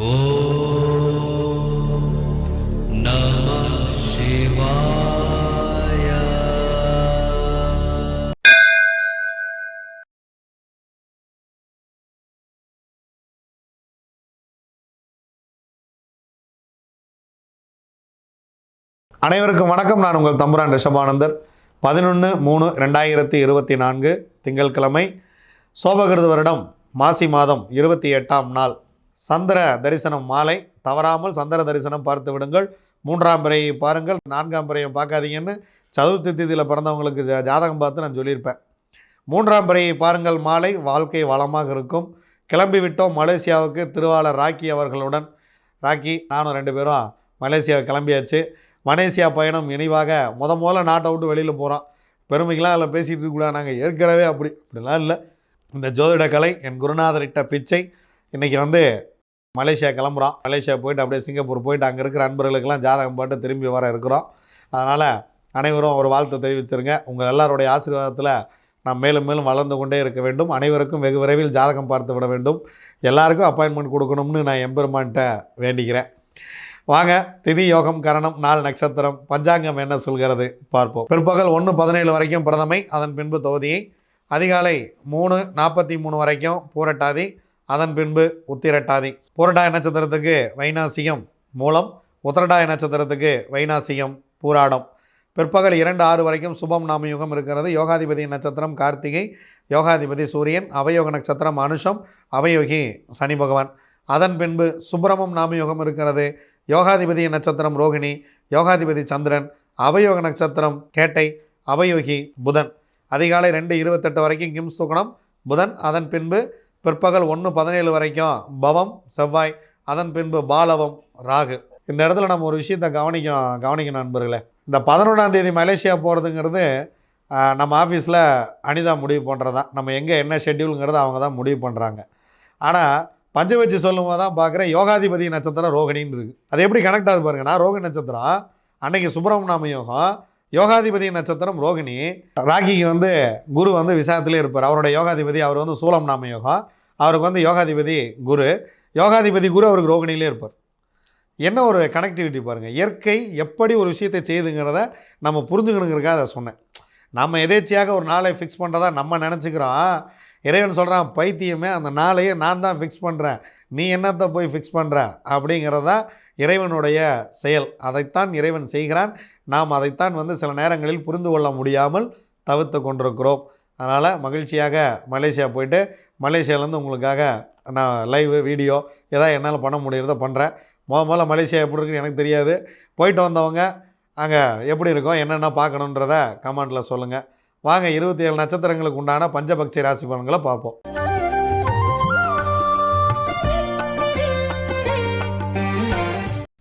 அனைவருக்கும் வணக்கம். நான் உங்கள் தம்புரான் ரிஷபானந்தர். பதினொன்று மூணு ரெண்டாயிரத்தி இருபத்தி நான்கு திங்கட்கிழமை சோபகிருத வருடம் மாசி மாதம் இருபத்தி எட்டாம் நாள். சந்திர தரிசனம் மாலை. தவறாமல் சந்திர தரிசனம் பார்த்து விடுங்கள். மூன்றாம் பிறையை பாருங்கள். நான்காம் பிறையை பார்க்காதீங்கன்னு சதுர்த்தி திதியில் பிறந்தவங்களுக்கு ஜா- ஜாதகம் பார்த்து நான் சொல்லியிருப்பேன். மூன்றாம் பிறையை பாருங்கள். மாலை வாழ்க்கை வளமாக இருக்கும். கிளம்பி விட்டோம் மலேசியாவுக்கு திருவாளர் ராக்கி அவர்களுடன். ராக்கி நானும் ரெண்டு பேரும் மலேசியாவை கிளம்பியாச்சு. மலேசியா பயணம் இனிவாக முத முதல்ல நாட்டை விட்டு வெளியில் போகிறோம் பெருமைக்கெலாம் அதில் பேசிகிட்டு இருக்கக்கூடாது. நாங்கள் ஏற்கனவே அப்படி அப்படிலாம் இல்லை. இந்த ஜோதிட கலை என் குருநாதரிட்ட பிச்சை இன்றைக்கி வந்து மலேசியா கிளம்புறோம் மலேசியா போயிட்டு அப்படியே சிங்கப்பூர் போயிட்டு அங்கே இருக்கிற அன்பர்களுக்கெல்லாம் ஜாதகம் போட்டு திரும்பி வர இருக்கிறோம். அதனால் அனைவரும் ஒரு வாழ்த்து தெரிவிச்சிருங்க. உங்கள் எல்லாருடைய ஆசீர்வாதத்தில் நாம் மேலும் மேலும் வளர்ந்து கொண்டே இருக்க வேண்டும். அனைவருக்கும் வெகு விரைவில் ஜாதகம் பார்த்து விட வேண்டும். எல்லாருக்கும் அப்பாயின்மெண்ட் கொடுக்கணும்னு நான் எம்பெருமான்கிட்ட வேண்டிக்கிறேன். வாங்க திதி யோகம் கரணம் நாள் நட்சத்திரம் பஞ்சாங்கம் என்ன சொல்கிறது பார்ப்போம். பிற்பகல் ஒன்று பதினேழு வரைக்கும் பிரதமை அதன் பின்பு தொகுதியை. அதிகாலை மூணு நாற்பத்தி மூணு வரைக்கும் பூரட்டாதி. அதன் பின்பு உத்திரட்டாதி. பூரட்டாய நட்சத்திரத்துக்கு வைனாசியம் மூலம் உத்திரட்டாய நட்சத்திரத்துக்கு வைனாசியம் பூராடம். பிற்பகல் இரண்டு ஆறு வரைக்கும் சுபம் நாமயுகம் இருக்கிறது. யோகாதிபதி நட்சத்திரம் கார்த்திகை யோகாதிபதி சூரியன் அவயோக நட்சத்திரம் அனுஷம் அவயோகி சனி பகவான். அதன் பின்பு சுப்பிரமம் நாமயுகம் இருக்கிறது. யோகாதிபதி நட்சத்திரம் ரோகிணி யோகாதிபதி சந்திரன் அவயோக நட்சத்திரம் கேட்டை அவயோகி புதன். அதிகாலை ரெண்டு இருபத்தெட்டு வரைக்கும் கிம்ஸ் துகுணம் புதன். அதன் பின்பு பிற்பகல் ஒன்று பதினேழு வரைக்கும் பவம் செவ்வாய் அதன் பின்பு பாலவம் ராகு. இந்த இடத்துல நம்ம ஒரு விஷயத்தை கவனிக்கும் கவனிக்கணும் நண்பர்களே. இந்த பதினொன்றாம் தேதி மலேசியா போகிறதுங்கிறது நம்ம ஆஃபீஸில் அனிதா முடிவு பண்ணுறது தான் நம்ம எங்கே என்ன ஷெட்யூலுங்கிறத அவங்க தான் முடிவு பண்ணுறாங்க ஆனால் பஞ்ச வச்சு சொல்லும் போது தான் பார்க்குறேன் யோகாதிபதி நட்சத்திரம் ரோகிணின்னு இருக்குது அது எப்படி கனெக்ட் ஆகுது பாருங்க. நான் ரோகிணி நட்சத்திரம் அன்னைக்கு சுப்பிரமணிய யோகம் யோகாதிபதி நட்சத்திரம் ரோகிணி. ராகிக்கு வந்து குரு வந்து விசாகத்திலே இருப்பார். அவருடைய யோகாதிபதி அவர் வந்து சூலம் நாம யோகம் அவருக்கு வந்து யோகாதிபதி குரு. யோகாதிபதி குரு அவருக்கு ரோகிணிலே இருப்பார். என்ன ஒரு கனெக்டிவிட்டி பாருங்கள் இயற்கை எப்படி ஒரு விஷயத்தை செய்யுதுங்கிறத நம்ம புரிஞ்சுக்கணுங்கிறக்காக அதை சொன்னேன். நம்ம எதேச்சியாக ஒரு நாளை ஃபிக்ஸ் பண்ணுறதா நம்ம நினச்சிக்கிறோம். இறைவன் சொல்கிறான் பைத்தியமே அந்த நாளையே நான் தான் ஃபிக்ஸ் பண்ணுறேன் நீ என்னத்தை போய் ஃபிக்ஸ் பண்ணுற அப்படிங்கிறதா இறைவனுடைய செயல். அதைத்தான் இறைவன் செய்கிறான். நாம் அதைத்தான் வந்து சில நேரங்களில் புரிந்து கொள்ள முடியாமல் தவிர்த்து கொண்டிருக்கிறோம். அதனால் மகிழ்ச்சியாக மலேசியா போயிட்டு மலேசியாவிலேருந்து உங்களுக்காக நான் லைவ் வீடியோ எதாவது என்னால் பண்ண முடியறத பண்ணுறேன் முத முதல்ல மலேசியா எப்படி இருக்குன்னு எனக்கு தெரியாது. போயிட்டு வந்தவங்க அங்கே எப்படி இருக்கும் என்னென்ன பார்க்கணுன்றத கமெண்ட்டில் சொல்லுங்கள் வாங்க இருபத்தி ஏழு நட்சத்திரங்களுக்கு உண்டான பஞ்சபக்ஷ ராசி பலன்களை பார்ப்போம்.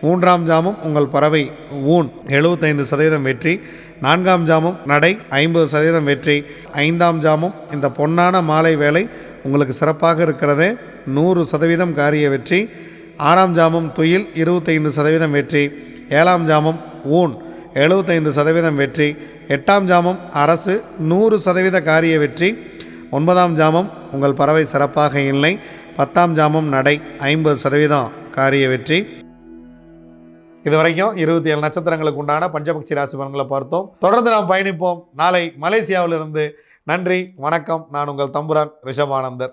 மூன்றாம் ஜாமம் உங்கள் பறவை ஊன். எழுபத்தைந்து சதவீதம் வெற்றி. நான்காம் ஜாமம் நடை. ஐம்பது சதவீதம் வெற்றி. ஐந்தாம் ஜாமம் இந்த பொன்னான மாலை வேலை உங்களுக்கு சிறப்பாக இருக்கிறது. நூறு சதவீதம் காரிய வெற்றி. ஆறாம் ஜாமம் துயில் இருபத்தைந்து சதவீதம் வெற்றி. ஏழாம் ஜாமம் ஊன். எழுபத்தைந்து சதவீதம் வெற்றி. எட்டாம் ஜாமம் அரசு. நூறு சதவீத காரிய வெற்றி. ஒன்பதாம் ஜாமம் உங்கள் பறவை சிறப்பாக இல்லை. பத்தாம் ஜாமம் நடை. ஐம்பது சதவீதம் காரிய வெற்றி. இது வரைக்கும் இருபத்தி ஏழு நட்சத்திரங்களுக்கு உண்டான பஞ்சபக்ஷி ராசி பலன்களை பார்த்தோம். தொடர்ந்து நாம் பயணிப்போம். நாளை மலேசியாவிலிருந்து. நன்றி வணக்கம். நான் உங்கள் தம்புரான் ரிஷபானந்தர்.